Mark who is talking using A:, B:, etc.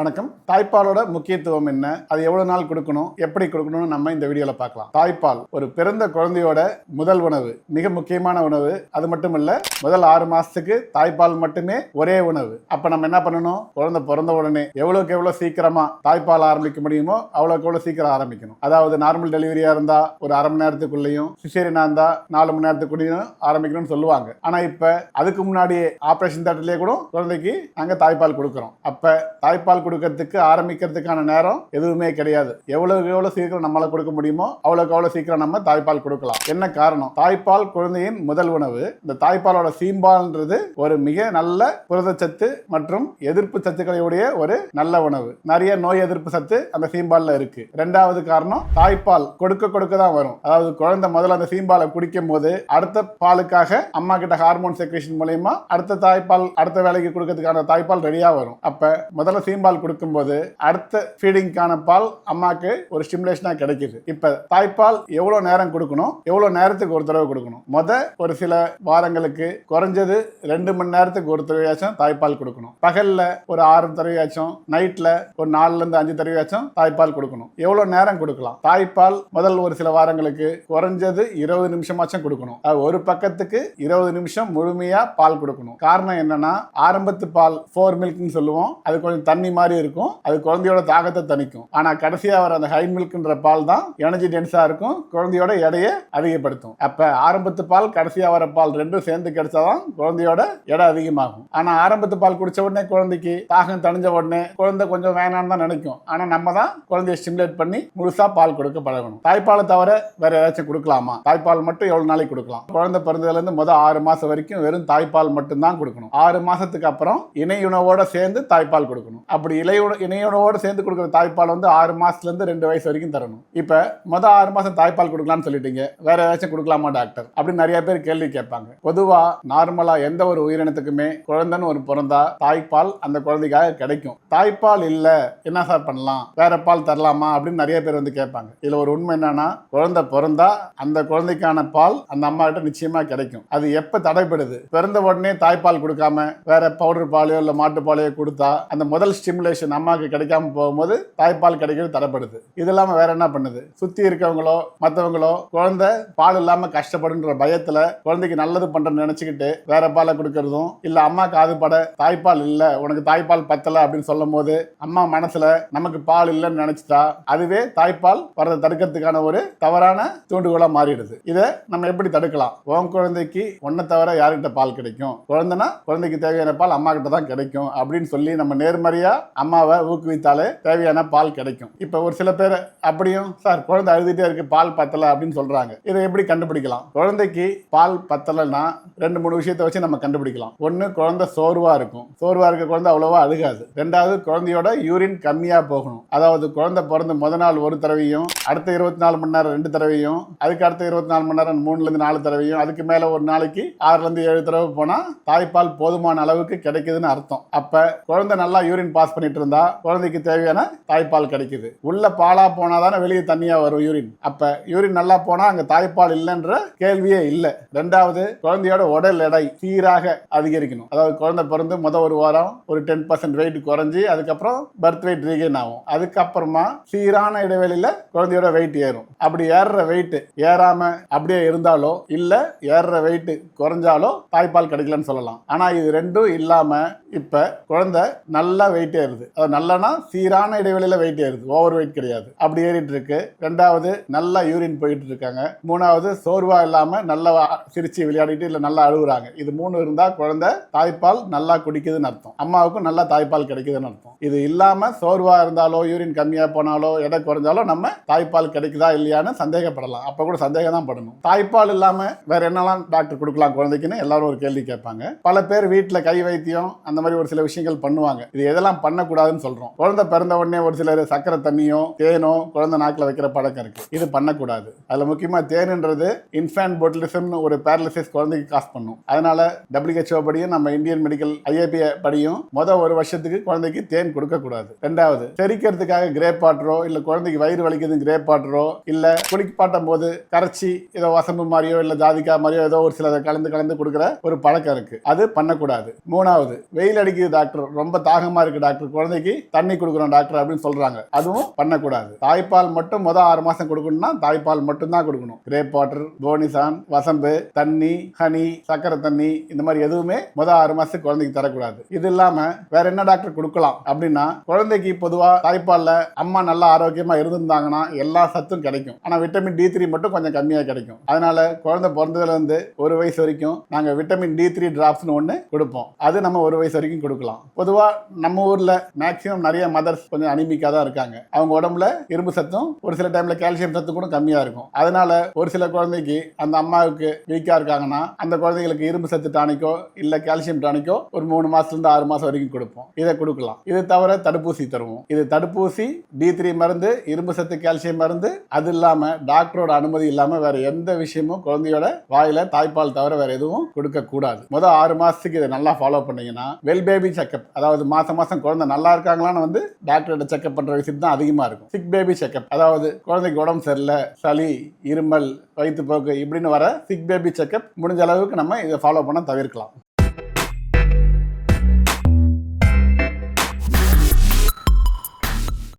A: வணக்கம். தாய்ப்பாலோட முக்கியத்துவம் என்ன? அது எவ்வளவு நாள் கொடுக்கணும்? எப்படி கொடுக்கணும்னு நம்ம இந்த வீடியோல பார்க்கலாம். தாய்ப்பால் ஒரு பிறந்த குழந்தையோட முதல் உணவு மிக முக்கியமான உணவு. அது மட்டும் இல்ல முதல் ஆறு மாசத்துக்கு தாய்ப்பால் மட்டுமே ஒரே உணவு. அப்ப நம்ம என்ன பண்ணணும்? குழந்தை பிறந்த உடனே எவ்வளவுக்கு எவ்வளவு சீக்கிரமா தாய்ப்பால் ஆரம்பிக்க முடியுமோ அவ்வளவுக்கு எவ்வளவு சீக்கிரம் ஆரம்பிக்கணும். அதாவது நார்மல் டெலிவரியா இருந்தா ஒரு அரை மணி நேரத்துக்குள்ளேயும் சிசேரியனா இருந்தா நாலு மணி நேரத்துக்குள்ளேயும் ஆரம்பிக்கணும்னு சொல்லுவாங்க. ஆனா இப்ப அதுக்கு முன்னாடியே ஆபரேஷன் தேட்டர்லயே கூட குழந்தைக்கு நாங்க தாய்ப்பால் கொடுக்குறோம். அப்ப தாய்ப்பால் கொடுக்கறதுக்கு ஆரம்பிக்கிறதுக்கான நேரம் எதுவுமே கிடையாது. எவ்வளவு எவ்வளவு சீக்கிரம் நம்மளால கொடுக்க முடியுமோ அவ்வளவுக்கு அவ்வளவு சீக்கிரம் நம்ம தாய்ப்பால் கொடுக்கலாம். என்ன காரணம்? தாய்ப்பால் குழந்தையின் முதல் உணவு. இந்த தாய்ப்பாலோட சீம்பால்ன்றது ஒரு மிக நல்ல புரதச்சத்து மற்றும் எதிர்ப்பு சத்துக்களையுடைய ஒரு நல்ல உணவு. நிறைய நோய் எதிர்ப்பு சத்து அந்த சீம்பால்ல இருக்கு. ரெண்டாவது காரணம் தாய்ப்பால் கொடுக்க கொடுக்க தான் வரும். அதாவது குழந்தை முதல்ல அந்த சீம்பாலை குடிக்கும் போது அடுத்த பாலுக்காக அம்மா கிட்ட ஹார்மோன் செக்ரேஷன் மூலயமா அடுத்த தாய்ப்பால் அடுத்த வேலைக்கு கொடுக்கறதுக்கான தாய்ப்பால் ரெடியா வரும். அப்ப முதல்ல சீம்பால் கொடுக்கும்போது அடுத்த ஃபீடிங்கான பால் அம்மாக்கு ஒரு ஸ்டிமுலேஷனாக கிடைக்குது. இப்போ தாய்ப்பால் எவ்வளோ நேரம் கொடுக்கணும்? எவ்வளோ நேரத்துக்கு ஒரு தடவை கொடுக்கணும்? முத ஒரு சில வாரங்களுக்கு குறைஞ்சது ரெண்டு மணி நேரத்துக்கு ஒரு தடவையாச்சும் தாய்ப்பால் கொடுக்கணும். பகலில் ஒரு ஆறு தடவையாச்சும் நைட்டில் ஒரு நாலுலேருந்து அஞ்சு தடவையாச்சும் தாய்ப்பால் கொடுக்கணும். எவ்வளோ நேரம் கொடுக்கலாம்? தாய்ப்பால் முதல் ஒரு சில வாரங்களுக்கு குறைஞ்சது இருபது நிமிஷமாச்சும் கொடுக்கணும். அது ஒரு பக்கத்துக்கு இருபது நிமிஷம் முழுமையாக பால் கொடுக்கணும். காரணம் என்னன்னா ஆரம்பத்து பால் ஃபோர் மில்க்னு சொல்லுவோம். அது கொஞ்சம் தண்ணி மாதிரி இருக்கும். அது குழந்தையோட தாகத்தை தணிக்கும். ஆனா கடைசியா வர அந்த ஹை மில்க்ன்ற பால் தான் எனர்ஜி டென்ஸா இருக்கும். குழந்தையோட எடையை அதிகப்படுத்தும். அப்ப ஆரம்பத்து பால் கடைசியா வர பால் ரெண்டும் சேர்ந்து கிடைச்சாதான் குழந்தையோட எடை அதிகமாகும். ஆனா ஆரம்பத்து பால் குடிச்ச உடனே குழந்தைக்கு தாகம் தணிஞ்ச உடனே குழந்தை கொஞ்சம் வேணாம்னு தான் நினைக்கும். ஆனா நம்ம தான் குழந்தைய ஸ்டிமுலேட் பண்ணி முழுசா பால் கொடுக்க பழகணும். தாய்ப்பாலை தவிர வேற ஏதாச்சும் கொடுக்கலாமா? தாய்ப்பால் மட்டும் எவ்வளவு நாளைக்கு கொடுக்கலாம்? குழந்தை பிறந்ததுல இருந்து முதல் ஆறு மாசம் வரைக்கும் வெறும் தாய்ப்பால் மட்டும்தான் கொடுக்கணும். ஆறு மாசத்துக்கு அப்புறம் இணை உணவோட சேர்ந்து தாய்ப்பால் கொடுக்கணும். அப்படி அப்படி இளையோட இணையோடு சேர்ந்து கொடுக்குற தாய்ப்பால் வந்து ஆறு மாசத்துல இருந்து ரெண்டு வயசு வரைக்கும் தரணும். இப்போ மொதல் ஆறு மாதம் தாய்ப்பால் கொடுக்கலாம்னு சொல்லிட்டீங்க. வேற ஏதாச்சும் கொடுக்கலாமா டாக்டர் அப்படின்னு நிறைய பேர் கேள்வி கேட்பாங்க. பொதுவாக நார்மலாக எந்த ஒரு உயிரினத்துக்குமே குழந்தைன்னு ஒரு பிறந்தா தாய்ப்பால் அந்த குழந்தைக்காக கிடைக்கும். தாய்ப்பால் இல்லை என்ன சார் பண்ணலாம்? வேற பால் தரலாமா? அப்படின்னு நிறைய பேர் வந்து கேட்பாங்க. இதில் ஒரு உண்மை என்னன்னா குழந்தை பிறந்தா அந்த குழந்தைக்கான பால் அந்த அம்மா கிட்ட நிச்சயமாக கிடைக்கும். அது எப்போ தடைப்படுது பிறந்த உடனே தாய்ப்பால் கொடுக்காம வேற பவுடர் பாலையோ இல்லை மாட்டு பாலையோ கொடுத்தா அந்த முதல் ஸ்டிம் ஸ்டிமுலேஷன் அம்மாவுக்கு கிடைக்காம போகும்போது தாய்ப்பால் கிடைக்கிறது தடைப்படுது. இது இல்லாமல் வேற என்ன பண்ணுது? சுற்றி இருக்கவங்களோ மற்றவங்களோ குழந்தை பால் இல்லாமல் கஷ்டப்படுன்ற பயத்தில் குழந்தைக்கு நல்லது பண்ணுறேன்னு நினச்சிக்கிட்டு வேற பாலை கொடுக்கறதும் இல்லை அம்மா காது பட தாய்ப்பால் இல்லை உனக்கு தாய்ப்பால் பத்தலை அப்படின்னு சொல்லும் போது அம்மா மனசில் நமக்கு பால் இல்லைன்னு நினச்சிட்டா அதுவே தாய்ப்பால் வரதை தடுக்கிறதுக்கான ஒரு தவறான தூண்டுகோலாக மாறிடுது. இதை நம்ம எப்படி தடுக்கலாம்? உன் குழந்தைக்கு ஒன்றை தவிர யார்கிட்ட பால் கிடைக்கும்? குழந்தைனா குழந்தைக்கு தேவையான பால் அம்மா கிட்ட தான் கிடைக்கும் அப்படின்னு சொல்லி நம்ம நேர்மறையாக அம்மாவை ஊக்குவித்தாலே தேவையான பால் கிடைக்கும். இப்போ ஒரு சில பேர் அப்படியும் சார் குழந்தை அழுதுகிட்டே இருக்கு பால் பத்தலை அப்படின்னு சொல்கிறாங்க இதை எப்படி கண்டுபிடிக்கலாம்? குழந்தைக்கு பால் பத்தலைன்னா ரெண்டு மூணு விஷயத்தை வச்சு நம்ம கண்டுபிடிக்கலாம். ஒன்று குழந்தை சோர்வாக இருக்கும். சோர்வாக இருக்க குழந்தை அவ்வளவா அழுகாது. ரெண்டாவது குழந்தையோட யூரின் கம்மியாக போகணும். அதாவது குழந்தை பிறந்து முத நாள் ஒரு தடவையும் அடுத்த இருபத்தி நாலு மணி நேரம் ரெண்டு தடவையும் அதுக்கு அடுத்த இருபத்தி நாலு மணி நேரம் மூணுலேருந்து நாலு தடவையும் அதுக்கு மேலே ஒரு நாளைக்கு ஆறுலேருந்து ஏழு தடவை போனால் தாய்ப்பால் போதுமான அளவுக்கு கிடைக்குதுன்னு அர்த்தம். அப்போ குழந்தை நல்லா யூரின் பாஸ் பண்ணிட்டு இருந்தா குழந்தைக்கு தேவையான தாய்ப்பால் கிடைக்குது. உள்ள பாலா போனா தானே வெளியே தண்ணியா வரும் யூரின் அப்ப யூரின் நல்லா போனா அங்க தாய்ப்பால் இல்லைன்ற கேள்வியே இல்லை. ரெண்டாவது குழந்தையோட உடல் எடை சீராக அதிகரிக்கணும். அதாவது குழந்தை பிறந்து முத ஒரு வாரம் ஒரு டென் பர்சன்ட் வெயிட் குறைஞ்சி அதுக்கப்புறம் பர்த் வெயிட் ரீகெயின் ஆகும். அதுக்கப்புறமா சீரான இடைவெளியில குழந்தையோட வெயிட் ஏறும். அப்படி ஏறுற வெயிட் ஏறாம அப்படியே இருந்தாலோ இல்ல ஏறுற வெயிட் குறைஞ்சாலோ தாய்ப்பால் கிடைக்கலன்னு சொல்லலாம். ஆனா இது ரெண்டும் இல்லாம இப்ப குழந்தை நல்லா வெயிட் ஏறும் ஏறுது அது நல்லனா? சீரான இடைவெளியில வெயிட் ஏறுது. ஓவர் வெயிட் கிடையாது. அப்படி ஏறிட்டு இருக்கு ரெண்டாவது நல்லா யூரின் போயிட்டு இருக்காங்க மூணாவது சோர்வா இல்லாம நல்லா சிரிச்சு விளையாடிட்டு இல்ல நல்லா அழுகுறாங்க. இது மூணு இருந்தா குழந்தை தாய்ப்பால் நல்லா குடிக்குதுன்னு அர்த்தம். அம்மாவுக்கும் நல்லா தாய்ப்பால் கிடைக்குதுன்னு அர்த்தம். இது இல்லாம சோர்வா இருந்தாலோ யூரின் கம்மியா போனாலோ எடை குறைஞ்சாலோ நம்ம தாய்ப்பால் கிடைக்குதா இல்லையான்னு சந்தேகப்படலாம். அப்ப கூட சந்தேகம் தான் படணும். தாய்ப்பால் இல்லாம வேற என்னெல்லாம் டாக்டர் கொடுக்கலாம் குழந்தைக்குன்னு எல்லாரும் ஒரு கேள்வி கேட்பாங்க. பல பேர் வீட்டுல கை வைத்தியம் அந்த மாதிரி ஒரு சில விஷயங்கள் பண்ணுவாங்க. இது எதெல்லாம் பண்ண பண்ணக்கூடாதுன்னு சொல்றோம். குழந்தை பிறந்த உடனே ஒரு சிலர் சக்கரை தண்ணியோ தேனோ குழந்தை நாக்கில் வைக்கிற பழக்கம் இருக்கு. இது பண்ணக்கூடாது. அதுல முக்கியமா தேனுன்றது இன்ஃபேன்ட் போட்டிலிசம்னு ஒரு பேரலிசிஸ் குழந்தைக்கு காசு பண்ணும். அதனால டபிள்யூஹெச்ஓ படியும் நம்ம இந்தியன் மெடிக்கல் ஐஏபி படியும் மொதல் ஒரு வருஷத்துக்கு குழந்தைக்கு தேன் கொடுக்க கூடாது ரெண்டாவது செரிக்கிறதுக்காக கிரேப் வாட்டரோ இல்ல குழந்தைக்கு வயிறு வலிக்குது கிரேப் வாட்டரோ இல்ல குளிப்பாட்டும் போது கரைச்சி ஏதோ வசம்பு மாதிரியோ இல்ல ஜாதிக்கா மாதிரியோ ஏதோ ஒரு சிலதை கலந்து கலந்து கொடுக்குற ஒரு பழக்கம் இருக்கு. அது பண்ணக்கூடாது. மூணாவது வெயில் அடிக்குது டாக்டர் ரொம்ப தாகமா இருக்கு டாக்டர் குழந்தைக்கு தண்ணி கொடுக்குறோம் டாக்டர் அப்படின்னு சொல்றாங்க. அதுவும் பண்ணக்கூடாது. தாய்ப்பால் மட்டும் முதல் ஆறு மாசம் கொடுக்கணும்னா தாய்ப்பால் மட்டும் தான் கொடுக்கணும் கிரேப் வாட்டர் போனிசான் வசம்பு தண்ணி ஹனி சக்கரை தண்ணி இந்த மாதிரி எதுவுமே முதல் ஆறு மாசத்துக்கு குழந்தைக்கு தரக்கூடாது. இது இல்லாம வேற என்ன டாக்டர் கொடுக்கலாம் அப்படின்னா குழந்தைக்கு பொதுவா தாய்ப்பால்ல அம்மா நல்லா ஆரோக்கியமா இருந்திருந்தாங்கன்னா எல்லா சத்தும் கிடைக்கும். ஆனா விட்டமின் டி த்ரீ மட்டும் கொஞ்சம் கம்மியா கிடைக்கும். அதனால குழந்தை பிறந்ததுல இருந்து ஒரு வயசு வரைக்கும் நாங்க விட்டமின் டி த்ரீ டிராப்ஸ்னு ஒன்று கொடுப்போம். அது நம்ம ஒரு வயசு வரைக்கும் கொடுக்கலாம். பொதுவா நம்ம ஊர்ல மேக்சிமம் நிறைய மதர்ஸ் கொஞ்சம் அனிமிக்காக தான் இருக்காங்க. அவங்க உடம்புல இரும்பு சத்தும் ஒரு சில டைம்ல கால்சியம் சத்து கூட கம்மியா இருக்கும். அதனால ஒரு சில குழந்தைக்கு அந்த அம்மாவுக்கு வீக்கா இருக்காங்கன்னா அந்த குழந்தைகளுக்கு இரும்பு சத்து டானிக்கோ இல்லை கால்சியம் டானிக்கோ ஒரு மூணு மாசத்துலேருந்து ஆறு மாதம் வரைக்கும் கொடுப்போம். இதை கொடுக்கலாம். இது தவிர தடுப்பூசி தருவோம். இது தடுப்பூசி டி த்ரீ மருந்து இரும்பு சத்து கால்சியம் மருந்து அது இல்லாமல் டாக்டரோட அனுமதி இல்லாம வேற எந்த விஷயமும் குழந்தையோட வாயில தாய்ப்பால் தவிர வேற எதுவும் கொடுக்க கூடாது முதல் ஆறு மாசத்துக்கு இதை நல்லா ஃபாலோ பண்ணீங்கன்னா வெல் பேபி செக்அப் அதாவது மாசம் மாசம் குழந்தை நல்லா இருக்காங்களான்னு வந்து டாக்டர்கிட்ட செக்அப் பண்ற விஷயம் தான் அதிகமா இருக்கும். சிக் பேபி செக்அப் அதாவது குழந்தைக்கு உடம்பு சரியில்லை சளி இருமல் வயிற்றுப்போக்கு இப்படின்னு வர சிக் பேபி செக்அப் முடிஞ்ச அளவுக்கு நம்ம இதை ஃபாலோ பண்ண தவிர்க்கலாம்.